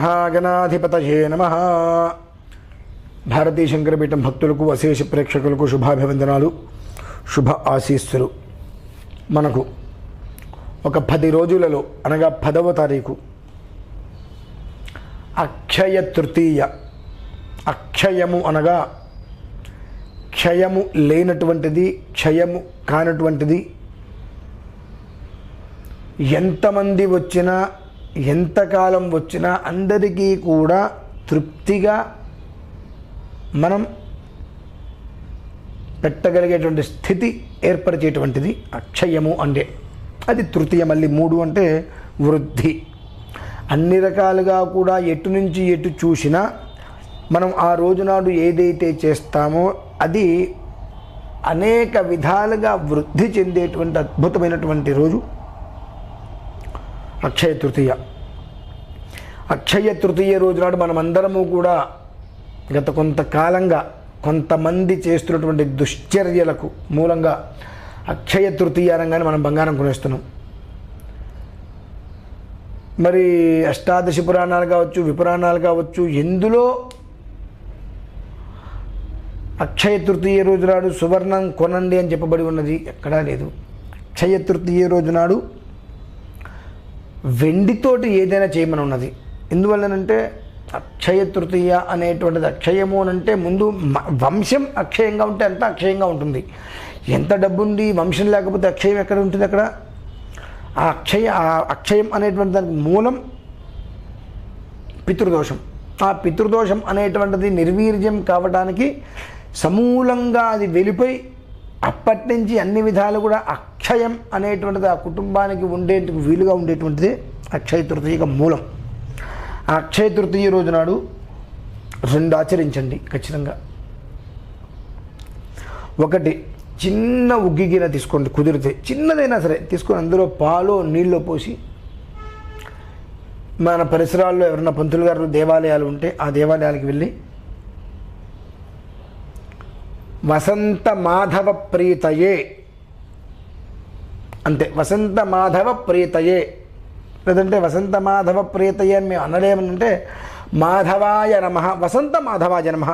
మహాగణాధిపతయే నమ. భారతీయ శంకరపీఠం భక్తులకు అశేష ప్రేక్షకులకు శుభాభివందనాలు శుభ ఆశీస్సులు. మనకు ఒక పది రోజులలో అనగా పదవ తారీఖు అక్షయ తృతీయ అక్షయము అనగా క్షయము లేనటువంటిది క్షయము కానటువంటిది. ఎంతమంది వచ్చినా ఎంతకాలం వచ్చినా అందరికీ కూడా తృప్తిగా మనం పెట్టగలిగేటువంటి స్థితి ఏర్పరిచేటువంటిది అక్షయము అంటే. అది తృతీయ మళ్ళీ మూడు అంటే వృద్ధి. అన్ని రకాలుగా కూడా ఎటు నుంచి ఎటు చూసినా మనం ఆ రోజునాడు ఏదైతే చేస్తామో అది అనేక విధాలుగా వృద్ధి చెందేటువంటి అద్భుతమైనటువంటి రోజు. అక్షయ తృతీయ. అక్షయ తృతీయ రోజు నాడు మనమందరము కూడా గత కొంతకాలంగా కొంతమంది చేస్తున్నటువంటి దుశ్చర్యలకు మూలంగా అక్షయ తృతీయ అనగానే మనం బంగారం కొనేస్తున్నాం. మరి అష్టాదశి పురాణాలు కావచ్చు విపురాణాలు కావచ్చు ఎందులో అక్షయ తృతీయ రోజు నాడు సువర్ణం కొనండి అని చెప్పబడి ఉన్నది ఎక్కడా లేదు. అక్షయ తృతీయ రోజు నాడు వెండితోటి ఏదైనా చేయమని ఉన్నది ఎందువల్లనంటే అక్షయ తృతీయ అనేటువంటిది అక్షయము అని అంటే ముందు వంశం అక్షయంగా ఉంటే అంత అక్షయంగా ఉంటుంది. ఎంత డబ్బు ఉంది వంశం లేకపోతే అక్షయం ఎక్కడ ఉంటుంది అక్కడ? ఆ అక్షయ ఆ అక్షయం అనేటువంటి దానికి మూలం పితృదోషం. ఆ పితృదోషం అనేటువంటిది నిర్వీర్యం కావడానికి సమూలంగా అది వెళ్ళిపోయి అప్పటి నుంచి అన్ని విధాలు కూడా అక్షయం అనేటువంటిది ఆ కుటుంబానికి ఉండేందుకు వీలుగా ఉండేటువంటిది అక్షయ తృతీయ మూలం. ఆ అక్షయ తృతీయ రోజు నాడు రెండు ఆచరించండి ఖచ్చితంగా. ఒకటి చిన్న ఉగ్గిగిన తీసుకోండి కుదిరితే. చిన్నదైనా సరే తీసుకొని అందులో పాలు నీళ్ళు పోసి మన పరిసరాల్లో ఎవరైనా పంతులు గారు దేవాలయాలు ఉంటే ఆ దేవాలయాలకు వెళ్ళి వసంత మాధవ ప్రీతయే అంతే వసంత మాధవ ప్రీతయే లేదంటే వసంత మాధవ ప్రీతయే అని మేము అనలేమనంటే మాధవాయ నమ వసంత మాధవాయ నమ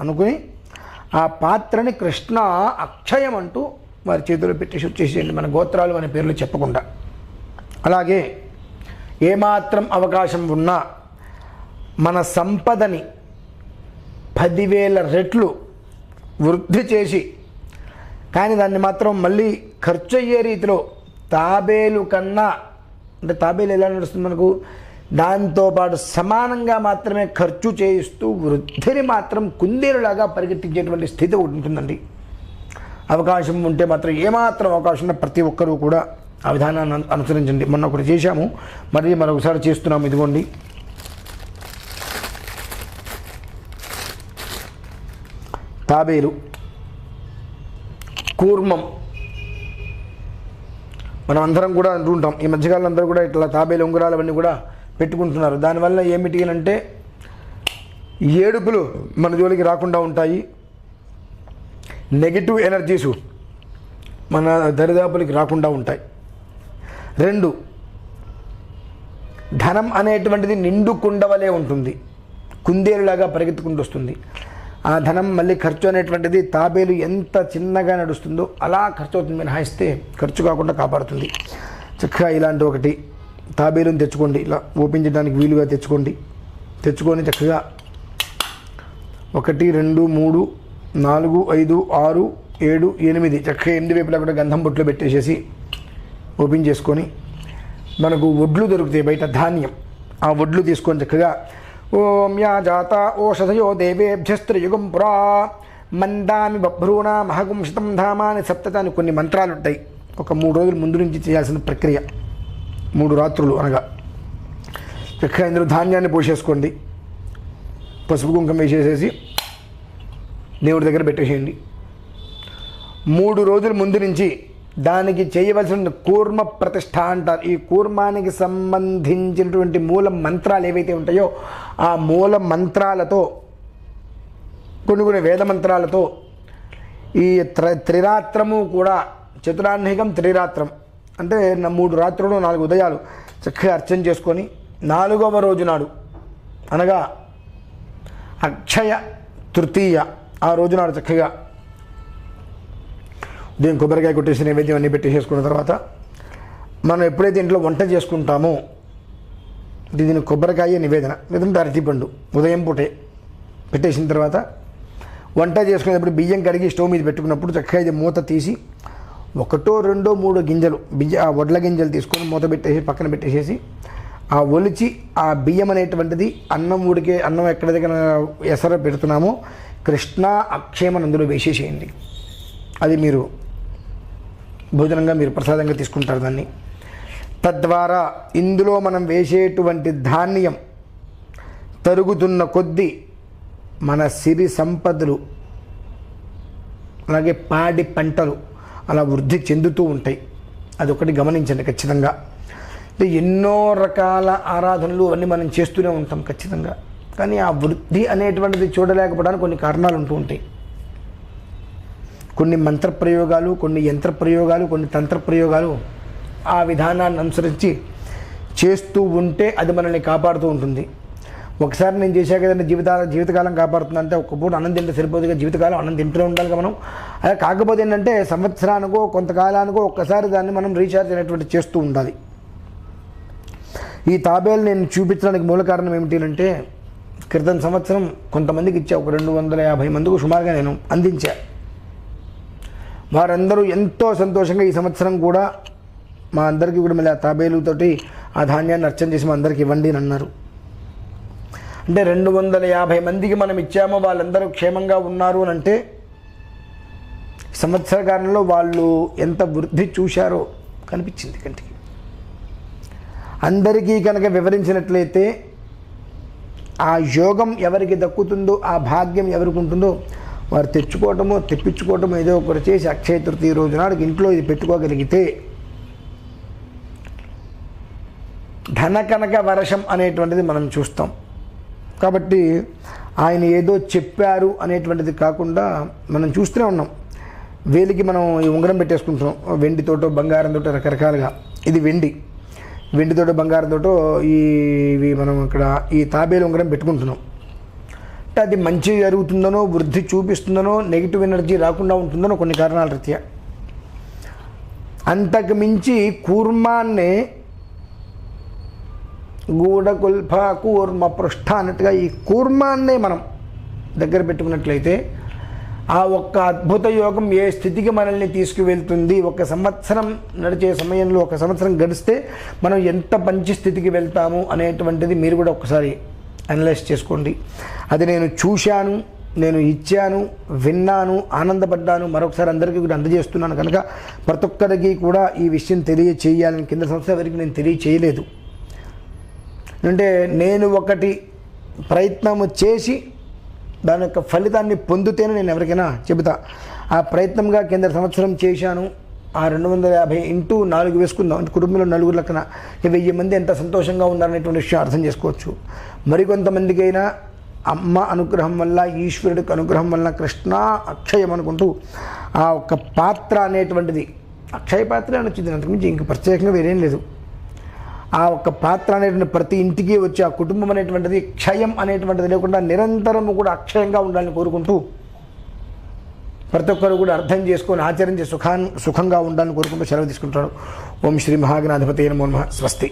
అనుకుని ఆ పాత్రని కృష్ణ అక్షయం అంటూ వారి చేతిలో పెట్టి చేసేయండి మన గోత్రాలు మన పేర్లు చెప్పకుండా. అలాగే ఏమాత్రం అవకాశం ఉన్నా మన సంపదని పదివేల రెట్లు వృద్ధి చేసి కానీ దాన్ని మాత్రం మళ్ళీ ఖర్చు అయ్యే రీతిలో తాబేలు కన్నా అంటే తాబేలు ఎలా నడుస్తుంది మనకు? దాంతోపాటు సమానంగా మాత్రమే ఖర్చు చేయిస్తూ వృద్ధిని మాత్రం కుందేలులాగా పరిగెత్తించేటువంటి స్థితి ఒకటి ఉంటుందండి. అవకాశం ఉంటే మాత్రం ఏమాత్రం అవకాశం ఉన్న ప్రతి ఒక్కరూ కూడా ఆ విధానాన్ని అనుసరించండి. మొన్న ఒకటి చేశాము. మరి మరొకసారి చేస్తున్నాము. ఇదిగోండి. తాబేలు కూర్మం మనం అందరం కూడా అంటుంటాం ఈ మధ్యకాలం అందరూ కూడా ఇట్లా తాబేలు ఉంగరాలు అవన్నీ కూడా పెట్టుకుంటున్నారు. దానివల్ల ఏమిటి అని అంటే ఏడుపులు మన జోలికి రాకుండా ఉంటాయి. నెగిటివ్ ఎనర్జీసు మన దరిదాపులకి రాకుండా ఉంటాయి. రెండు ధనం అనేటువంటిది నిండు కుండవలే ఉంటుంది. కుందేలులాగా పరిగెత్తుకుంటూ వస్తుంది. ఆ ధనం మళ్ళీ ఖర్చు అనేటువంటిది తాబేలు ఎంత చిన్నగా నడుస్తుందో అలా ఖర్చు అవుతుంది మినహాయిస్తే ఖర్చు కాకుండా కాపాడుతుంది. చక్కగా ఇలాంటి ఒకటి. తాబేలుని తెచ్చుకోండి. ఇలా ఓపెన్ చేయడానికి వీలుగా తెచ్చుకోండి. తెచ్చుకొని చక్కగా ఒకటి రెండు మూడు నాలుగు ఐదు ఆరు ఏడు ఎనిమిది చక్కగా ఎనిమిది వైపులా కూడా గంధం బొట్లు పెట్టేసేసి ఓపెన్ చేసుకొని మనకు వడ్లు దొరుకుతాయి బయట ధాన్యం. ఆ వడ్లు తీసుకొని చక్కగా ఓం యా జాత ఓషధయో దేవేభ్యస్త్రయుగం పురా. మందామి బభ్రూణ మహగుంశతం ధామాని సప్తత అని కొన్ని మంత్రాలు ఉంటాయి ఒక మూడు రోజుల ముందు నుంచి చేయాల్సిన ప్రక్రియ. మూడు రాత్రులు అనగా. చక్కగా ఇందులో ధాన్యాన్ని పోసేసుకోండి. పసుపు కుంకుమ వేసేసేసి దేవుడి దగ్గర పెట్టేసేయండి. మూడు రోజుల ముందు నుంచి దానికి చేయవలసిన కూర్మ ప్రతిష్ట అంటారు. ఈ కూర్మానికి సంబంధించినటువంటి మూల మంత్రాలు ఏవైతే ఉంటాయో ఆ మూల మంత్రాలతో కొన్ని కొన్ని వేద మంత్రాలతో ఈ త్ర త్రిరాత్రము కూడా చతురాహ్నికం త్రిరాత్రం. అంటే నా మూడు రాత్రులు నాలుగు ఉదయాలు చక్కగా అర్చన చేసుకొని నాలుగవ రోజు నాడు అనగా అక్షయ తృతీయ ఆ రోజు నాడు చక్కగా దీని కొబ్బరికాయ కొట్టేసి నైవేద్యం అన్నీ పెట్టేసేసుకున్న తర్వాత మనం ఎప్పుడైతే ఇంట్లో వంట చేసుకుంటామో దీని కొబ్బరికాయ నివేదన లేదంటే అరటిపండు ఉదయం పూటే పెట్టేసిన తర్వాత వంట చేసుకునేటప్పుడు బియ్యం కడిగి స్టవ్ మీద పెట్టుకున్నప్పుడు చక్కగా ఇది మూత తీసి ఒకటో రెండో మూడో గింజలు బియ్య ఆ వడ్ల గింజలు తీసుకొని మూత పెట్టేసి పక్కన పెట్టేసేసి ఆ ఒలిచి ఆ బియ్యం అనేటువంటిది అన్నం ఉడికే అన్నం ఎక్కడ దగ్గర ఎసర పెడుతున్నామో కృష్ణ అక్షయమని అందులో వేసేసేయండి. అది మీరు భోజనంగా మీరు ప్రసాదంగా తీసుకుంటారు దాన్ని. తద్వారా ఇందులో మనం వేసేటువంటి ధాన్యం తరుగుతున్న కొద్దీ మన సిరి సంపదలు అలాగే పాడి పంటలు అలా వృద్ధి చెందుతూ ఉంటాయి. అదొకటి గమనించండి ఖచ్చితంగా. ఎన్నో రకాల ఆరాధనలు అన్నీ మనం చేస్తూనే ఉంటాం ఖచ్చితంగా. కానీ ఆ వృద్ధి అనేటువంటిది చూడలేకపోవడానికి కొన్ని కారణాలు ఉంటూ ఉంటాయి. కొన్ని మంత్ర ప్రయోగాలు కొన్ని యంత్ర ప్రయోగాలు కొన్ని తంత్ర ప్రయోగాలు ఆ విధానాన్ని అనుసరించి చేస్తూ ఉంటే అది మనల్ని కాపాడుతూ ఉంటుంది. ఒకసారి నేను చేశా కదండి జీవితాల జీవితకాలం కాపాడుతుందంటే ఒక పూట అన్నం తింటే సరిపోదుగా జీవితకాలం అన్నం తింటూనే ఉండాలి మనం. అలా కాకపోతే ఏంటంటే సంవత్సరానికో కొంతకాలానికో ఒక్కసారి దాన్ని మనం రీఛార్జ్ అనేటువంటి చేస్తూ ఉండాలి. ఈ తాబేలు నేను చూపించడానికి మూల కారణం ఏమిటి అంటే క్రితం సంవత్సరం కొంతమందికి ఇచ్చా ఒక రెండు వందల యాభై మందికి సుమారుగా నేను అందించా. వారందరూ ఎంతో సంతోషంగా ఈ సంవత్సరం కూడా మా అందరికీ కూడా మళ్ళీ ఆ తాబేలుతోటి ఆ ధాన్యాన్ని అర్చన చేసి మా అందరికి ఇవ్వండి అని అన్నారు. అంటే రెండు వందల యాభై మందికి మనం ఇచ్చామో వాళ్ళందరూ క్షేమంగా ఉన్నారు అని అంటే సంవత్సర కాలంలో వాళ్ళు ఎంత వృద్ధి చూశారో కనిపించింది కంటికి. అందరికీ కనుక వివరించినట్లయితే ఆ యోగం ఎవరికి దక్కుతుందో ఆ భాగ్యం ఎవరికి ఉంటుందో వారు తెచ్చుకోవటమో తెప్పించుకోవటమో ఏదో ఒకటి చేసి అక్షయ తృతీయ రోజు నాడు ఇంట్లో ఇది పెట్టుకోగలిగితే ధన కనక వర్షం అనేటువంటిది మనం చూస్తాం. కాబట్టి ఆయన ఏదో చెప్పారు అనేటువంటిది కాకుండా మనం చూస్తూనే ఉన్నాం. వేలికి మనం ఈ ఉంగరం పెట్టేసుకుంటున్నాం. వెండితోటో బంగారంతోటో రకరకాలుగా. ఇది వెండి. వెండితోటో బంగారంతోటో ఈ ఇవి మనం ఇక్కడ ఈ తాబేలు ఉంగరం పెట్టుకుంటున్నాం. అది మంచి జరుగుతుందనో వృద్ధి చూపిస్తుందనో నెగిటివ్ ఎనర్జీ రాకుండా ఉంటుందనో కొన్ని కారణాల రీత్యా. అంతకు మించి కూర్మాన్ని గూఢకుల్ఫ కూర్మ పృష్ఠ అన్నట్టుగా ఈ కూర్మాన్నే మనం దగ్గర పెట్టుకున్నట్లయితే ఆ ఒక్క అద్భుత యోగం ఏ స్థితికి మనల్ని తీసుకువెళ్తుంది? ఒక సంవత్సరం నడిచే సమయంలో ఒక సంవత్సరం గడిస్తే మనం ఎంత మంచి స్థితికి వెళ్తాము అనేటువంటిది మీరు కూడా ఒకసారి అనలైజ్ చేసుకోండి. అది నేను చూశాను నేను ఇచ్చాను విన్నాను ఆనందపడ్డాను మరొకసారి అందరికీ కూడా అందజేస్తున్నాను. కనుక ప్రతి ఒక్కరికి కూడా ఈ విషయం తెలియచేయాలని కింద సంవత్సరం వరకు నేను తెలియచేయలేదు. అంటే నేను ఒకటి ప్రయత్నము చేసి దాని యొక్క ఫలితాన్ని పొందితేనే నేను ఎవరికైనా చెబుతా. ఆ ప్రయత్నంగా కింద సంవత్సరం చేశాను. ఆ రెండు వందల యాభై ఇంటూ నాలుగు వేసుకుందాం. అంటే కుటుంబంలో నలుగురు లెక్కన వెయ్యి మంది ఎంత సంతోషంగా ఉన్నారనేటువంటి విషయం అర్థం చేసుకోవచ్చు. మరికొంతమందికైనా అమ్మ అనుగ్రహం వల్ల ఈశ్వరుడికి అనుగ్రహం వల్ల కృష్ణ అక్షయం అనుకుంటూ ఆ ఒక్క పాత్ర అనేటువంటిది అక్షయ పాత్ర అని వచ్చింది అంతకుమించి ఇంక ప్రత్యేకంగా వేరేం లేదు. ఆ ఒక్క పాత్ర అనేటువంటి ప్రతి ఇంటికి వచ్చి ఆ కుటుంబం అనేటువంటిది క్షయం అనేటువంటిది లేకుండా నిరంతరము కూడా అక్షయంగా ఉండాలని కోరుకుంటూ ప్రతి ఒక్కరు కూడా అర్థం చేసుకొని ఆచరించి సుఖాన్ సుఖంగా ఉండాలని కోరుకుంటూ సెలవు తీసుకుంటాడు ఓం శ్రీ మహాగణాధిపతి నమో. స్వస్తి.